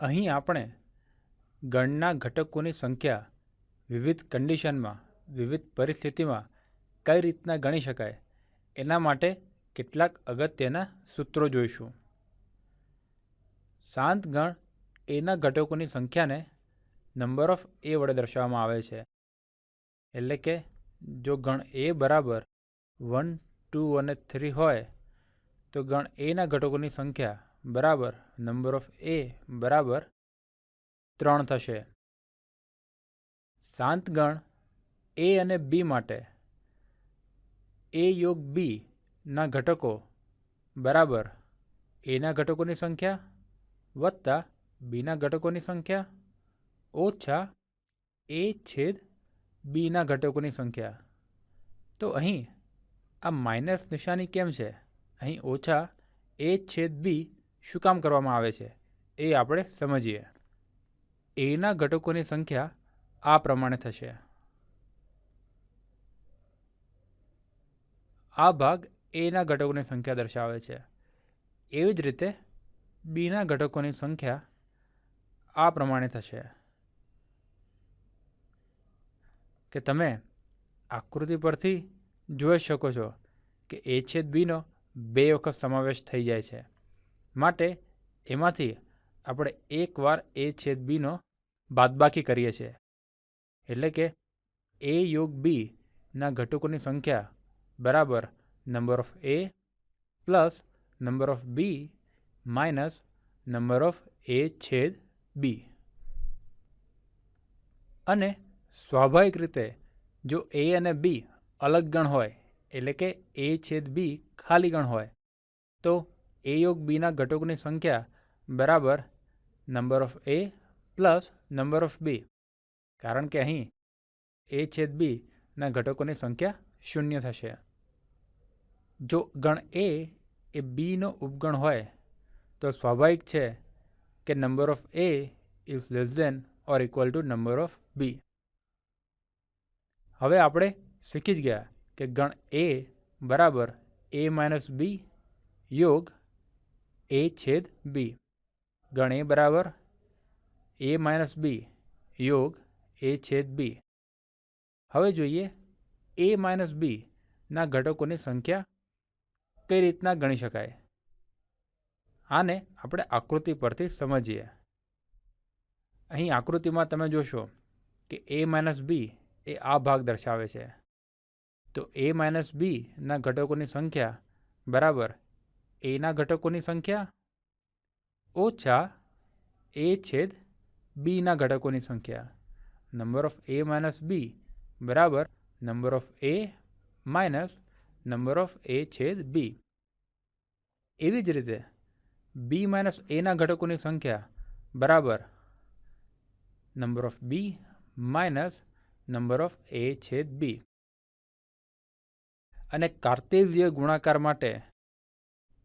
અહીં આપણે ગણના ઘટકોની સંખ્યા વિવિધ કન્ડિશનમાં વિવિધ પરિસ્થિતિમાં કઈ રીતના ગણી શકાય, એના માટે કેટલાક અગત્યના સૂત્રો જોઈશું. શાંત ગણ એના ઘટકોની સંખ્યાને નંબર ઓફ એ વડે દર્શાવવામાં આવે છે. એટલે કે જો ગણ એ બરાબર વન ટુ અને થ્રી હોય, તો ગણ એના ઘટકોની સંખ્યા બરાબર. નંબર ઓફ એ બરાબર ત્રણ થશે. શાંત ગણ. એ અને બી માટે. એ યોગ બી ના ઘટકો બરાબર. એના ઘટકોની સંખ્યા વત્તા બીના ઘટકોની સંખ્યા ઓછા એ છેદ બીના ઘટકોની સંખ્યા. તો અહીં આ માઇનસ નિશાની કેમ છે? અહીં ઓછા એ છેદ બી શું કામ કરવામાં આવે છે? એ આપણે સમજીએ. એના ઘટકોની સંખ્યા આ પ્રમાણે થશે. આ ભાગ એના ઘટકોની સંખ્યા દર્શાવે છે. એવી જ રીતે બીના ઘટકોની સંખ્યા આ પ્રમાણે થશે. કે તમે આકૃતિ પરથી જોઈ શકો છો કે એ છેદ બીનો બે વખત સમાવેશ થઈ જાય છે. માટે એમાંથી આપણે એકવાર એ છેદ બીનો બાદબાકી કરીએ છીએ. એટલે કે એ યોગ બી ના ઘટકોની સંખ્યા બરાબર number of A plus number of B minus number of A છેદ બી અને સ્વાભાવિક રીતે જો એ અને બી અલગ ગણ હોય, એટલે કે એ છેદ બી ખાલી ગણ હોય, તો એ યોગ બીના ઘટકોની સંખ્યા બરાબર number of A plus number of B કારણ કે અહીં એ છેદ બીના ઘટકોની સંખ્યા શૂન્ય થશે. જો ગણ એ એ બીનો ઉપગણ હોય, તો સ્વાભાવિક છે કે number of A is less than or equal to number of B હવે આપણે શીખી જ ગયા કે ગણ એ બરાબર એ માઇનસ બી યોગ એ છેદ બી. ગણ બરાબર? એ માઇનસ બી યોગ એ છેદ બી. હવે જોઈએ, એ માઇનસ બી ના ઘટકોની સંખ્યા કઈ રીતના ગણી શકાય? આને આપણે આકૃતિ પરથી સમજીએ. અહીં આકૃતિમાં તમે જોશો કે એ માઇનસ બી એ આ ભાગ દર્શાવે છે. તો એ માઇનસ બી ના ઘટકોની સંખ્યા બરાબર એના ઘટકોની સંખ્યા? ઓછા એ છેદ બીના ઘટકોની સંખ્યા. Number of A minus B બરાબર number of A minus number of A છેદ બી. એવી જ રીતે બી માઇનસ એના ઘટકોની સંખ્યા બરાબર number of B minus number of A છેદ બી. અને કાર્તેઝીય ગુણાકાર માટે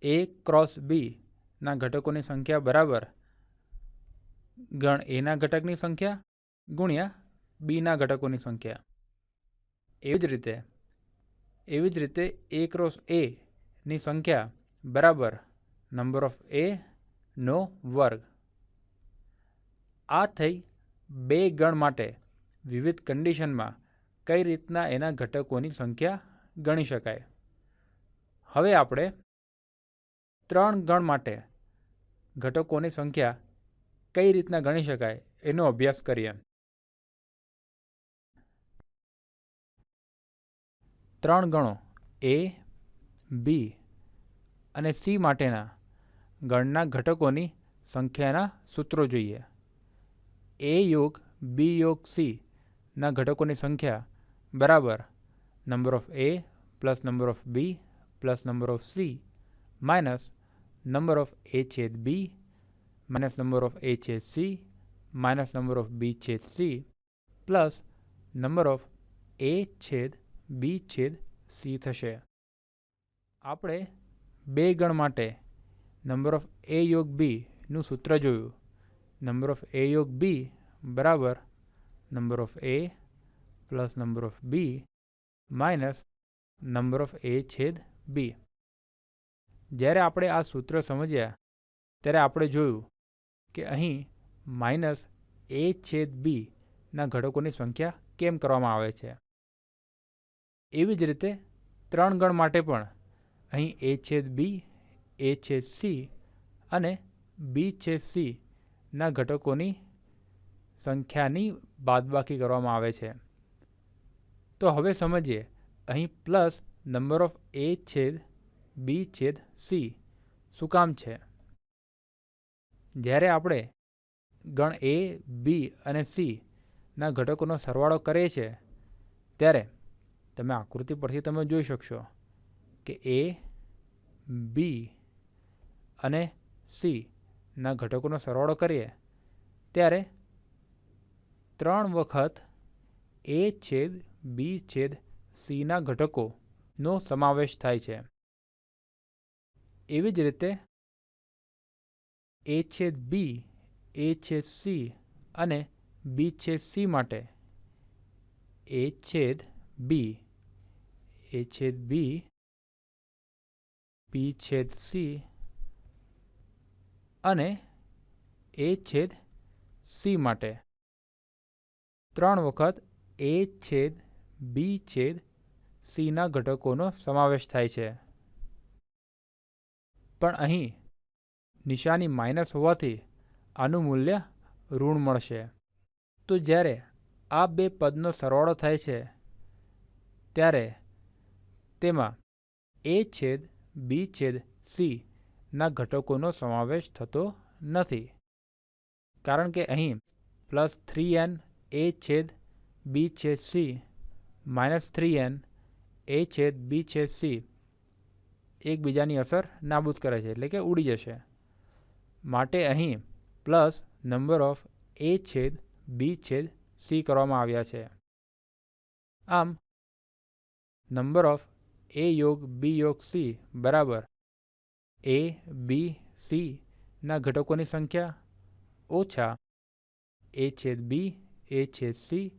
એ ક્રોસ બી ના ઘટકોની સંખ્યા બરાબર ગણ એના ઘટકની સંખ્યા ગુણ્યા બીના ઘટકોની સંખ્યા. એવી જ રીતે, એવી જ રીતે એ ક્રોસ એની સંખ્યા બરાબર નંબર ઓફ એ નો વર્ગ. આ થઈ બે ગણ માટે વિવિધ કન્ડિશનમાં કઈ રીતના એના ઘટકોની સંખ્યા ગણી શકાય. હવે આપણે ત્રણ ગણ માટે ઘટકોની સંખ્યા કઈ રીતના ગણી શકાય એનો અભ્યાસ કરીએ. ત્રણ ગણો એ, બી અને સી માટેના ગણના ઘટકોની સંખ્યાના સૂત્રો જોઈએ. એ યોગ, બી યોગ, સી ના ઘટકોની સંખ્યા બરાબર number of A plus number of B plus number of C minus number of A છેદ B minus number of A છેદ C minus number of B છેદ C plus number of A છેદ B છેદ C થશે. આપણે બે ગણ માટે નંબર ઓફ એ યોગ બીનું સૂત્ર જોયું. નંબર ઓફ એ યોગ બી બરાબર number of A plus number of B minus number of A છેદ બી જ્યારે આપણે આ સૂત્ર સમજ્યા, ત્યારે આપણે જોયું કે અહીં માઇનસ એ છેદ બીના ઘટકોની સંખ્યા કેમ કરવામાં આવે છે. એવી જ રીતે ત્રણ ગણ માટે પણ અહીં એ છેદ બી, એ છેદ સી અને બી છેદ સીના ઘટકોની સંખ્યાની બાદબાકી કરવામાં આવે છે. તો હવે સમજીએ, અહીં પ્લસ નંબર ઓફ એ છેદ બી છેદ સી. શું કામ છે? જ્યારે આપણે ગણ એ, બી અને સી ના ઘટકોનો સરવાળો કરીએ છીએ, ત્યારે તમે આકૃતિ પરથી તમે જોઈ શકશો કે એ, બી અને સીના ઘટકોનો સરવાળો કરીએ, ત્યારે ત્રણ વખત એ છેદ બી છેદ સીના ઘટકોનો સમાવેશ થાય છે. એવી જ રીતે એ છેદ બી એ છેદ સી અને બી છેદ સી માટે એ છેદ બી એ છેદ બી બી છેદ સી અને એ છેદ સી માટે. ત્રણ વખત એ છેદ બી છેદ સીના ઘટકોનો સમાવેશ થાય છે. પણ અહીં નિશાની માઇનસ હોવાથી આનું મૂલ્ય ઋણ મળશે. તો જ્યારે આ બે પદનો સરવાળો થાય છે, ત્યારે તેમાં એ છેદ બી છેદ સી ના ઘટકોનો સમાવેશ થતો નથી. કારણ કે અહીં પ્લસ થ્રી એન એ છેદ બી છેદ C minus three n A છેદ બી છેદ સી એકબીજાની અસર નાબૂદ કરે છે એટલે કે ઉડી જશે. માટે અહીં પ્લસ નંબર ઓફ એ છેદ બી છેદ સી કરવામાં આવ્યા છે. આમ નંબર ઓફ એ યોગ બી યોગ સી બરાબર એ, બી સીના ઘટકોની સંખ્યા ઓછા એ છેદ બી, એ છેદ સી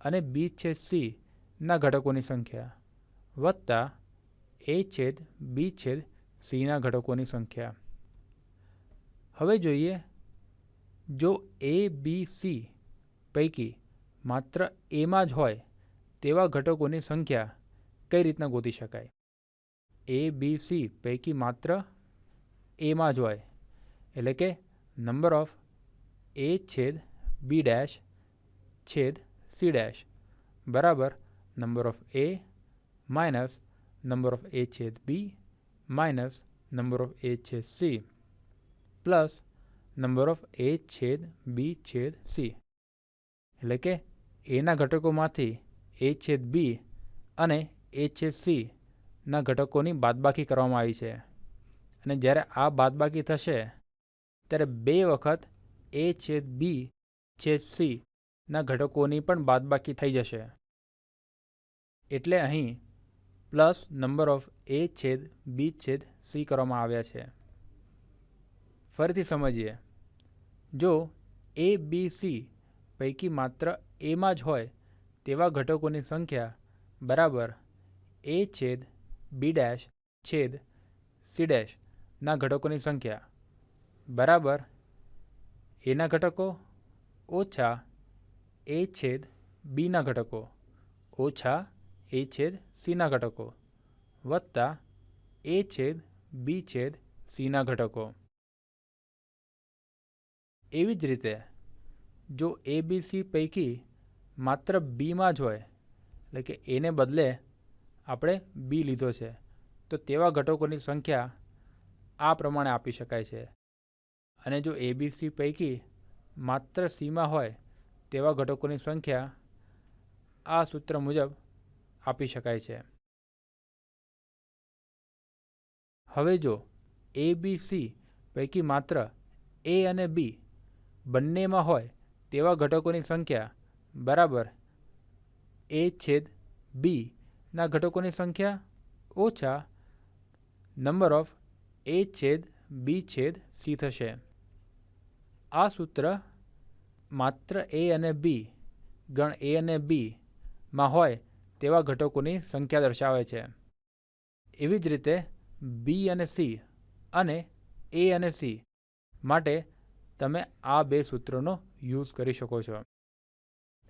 અને બી છેદ સી ના ઘટકોની સંખ્યા વત્તા એ છેદ બી છેદ સીના ઘટકોની સંખ્યા હવે જોઈએ જો એ બી સી પૈકી માત્ર એમાં જ હોય તેવા ઘટકોની સંખ્યા કઈ રીતના ગોતી શકાય એ બી સી પૈકી માત્ર એમાં જ હોય એટલે કે નંબર ઓફ એ છેદ બી ડેશ છેદ સી ડેશ બરાબર number of A minus number of A છેદ B minus number of A છેદ C plus number of A છેદ બી છેદ સી એટલે કે એના ઘટકોમાંથી એ છેદ બી અને એ છેદ C ના ઘટકોની બાદબાકી કરવામાં આવી છે. અને જ્યારે આ બાદબાકી થશે, ત્યારે બે વખત એ છેદ બી છેદ સી ના ઘટકોની પણ બાદબાકી થઈ જશે. એટલે અહીં પ્લસ નંબર ઓફ એ છેદ, બી છેદ સી કરવામાં આવ્યા છે. ફરીથી સમજીએ. જો એ, બી, સી પૈકી માત્ર એમાં જ હોય તેવા ઘટકોની સંખ્યા બરાબર એ છેદ, બી ડેશ, છેદ, સી ડેશના ઘટકોની સંખ્યા બરાબર એના ઘટકો ઓછા એ છેદ બીના ઘટકો ઓછા એ છેદ સીના ઘટકો વત્તા એ છેદ બી છેદ સીના ઘટકો. એવી જ રીતે જો એ બી સી પૈકી માત્ર બીમાં જ હોય, એટલે કે એને બદલે આપણે બી લીધો છે, તો તેવા ઘટકોની સંખ્યા આ પ્રમાણે આપી શકાય છે. અને જો એ બી સી પૈકી માત્ર સીમાં હોય, તેવા ઘટકોની સંખ્યા આ સૂત્ર મુજબ આપી શકાય છે. હવે જો એ બી સી પૈકી માત્ર એ અને બી બંનેમાં હોય તેવા ઘટકોની સંખ્યા બરાબર એ છેદ બી ના ઘટકોની સંખ્યા ઓછા નંબર ઓફ એ છેદ બી છેદ સી થશે. આ સૂત્ર માત્ર એ અને બી ગણ એ અને બીમાં હોય તેવા ઘટકોની સંખ્યા દર્શાવે છે. એવી જ રીતે બી અને સી અને એ અને સી માટે તમે આ બે સૂત્રોનો યુઝ કરી શકો છો.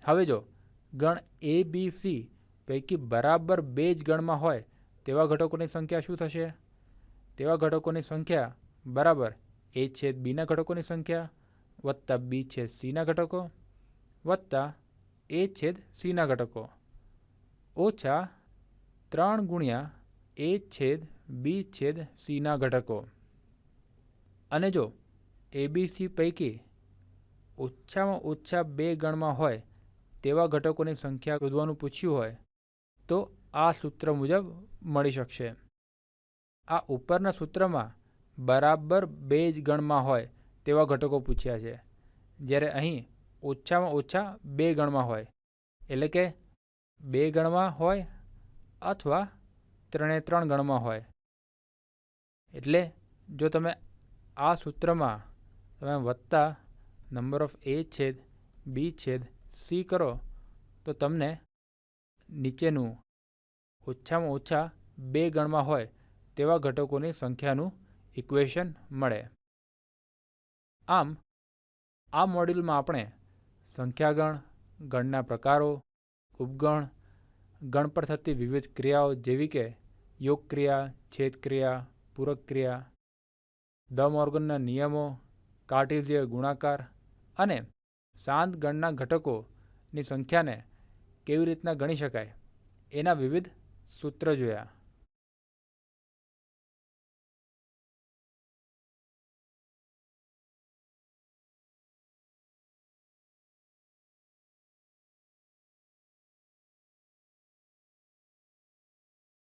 હવે જો ગણ એ બી સી પૈકી બરાબર બે જ ગણમાં હોય, તેવા ઘટકોની સંખ્યા શું થશે? તેવા ઘટકોની સંખ્યા બરાબર એ છેદ બીના ઘટકોની સંખ્યા વત્તા બી છેદ સીના ઘટકો વત્તા એ છેદ સીના ઘટકો. ઓછા ત્રણ ગુણ્યા એ છેદ બી છેદ સીના ઘટકો. અને જો એબીસી પૈકી ઓછામાં ઓછા બે ગણમાં હોય તેવા ઘટકોની સંખ્યા શોધવાનું પૂછ્યું હોય, તો આ સૂત્ર મુજબ મળી શકશે. આ ઉપરના સૂત્રમાં બરાબર બે જ ગણમાં હોય તેવા ઘટકો પૂછ્યા છે, જ્યારે અહીં ઓછામાં ઓછા બે ગણમાં હોય, એટલે કે બે ગણમાં હોય અથવા ત્રણે ત્રણ ગણમાં હોય. એટલે જો તમે આ સૂત્રમાં તમે વત્તા નંબર ઓફ એ છેદ બી છેદ સી કરો, તો તમને નીચેનું ઓછામાં ઓછા બે ગણમાં હોય તેવા ઘટકોની સંખ્યાનું ઇક્વેશન મળે. આમ, આ મોડ્યુલમાં આપણે સંખ્યાગણ, ગણના પ્રકારો ઉપગણ ગણ પર થતી વિવિધ ક્રિયાઓ જેવી કે યોગ ક્રિયા છેદ ક્રિયા પૂરક ક્રિયા દ મોર્ગનના નિયમો કાર્ટેઝીય ગુણાકાર અને શાંત ગણના ઘટકોની સંખ્યાને કેવી રીતના ગણી શકાય એના વિવિધ સૂત્ર જોયા.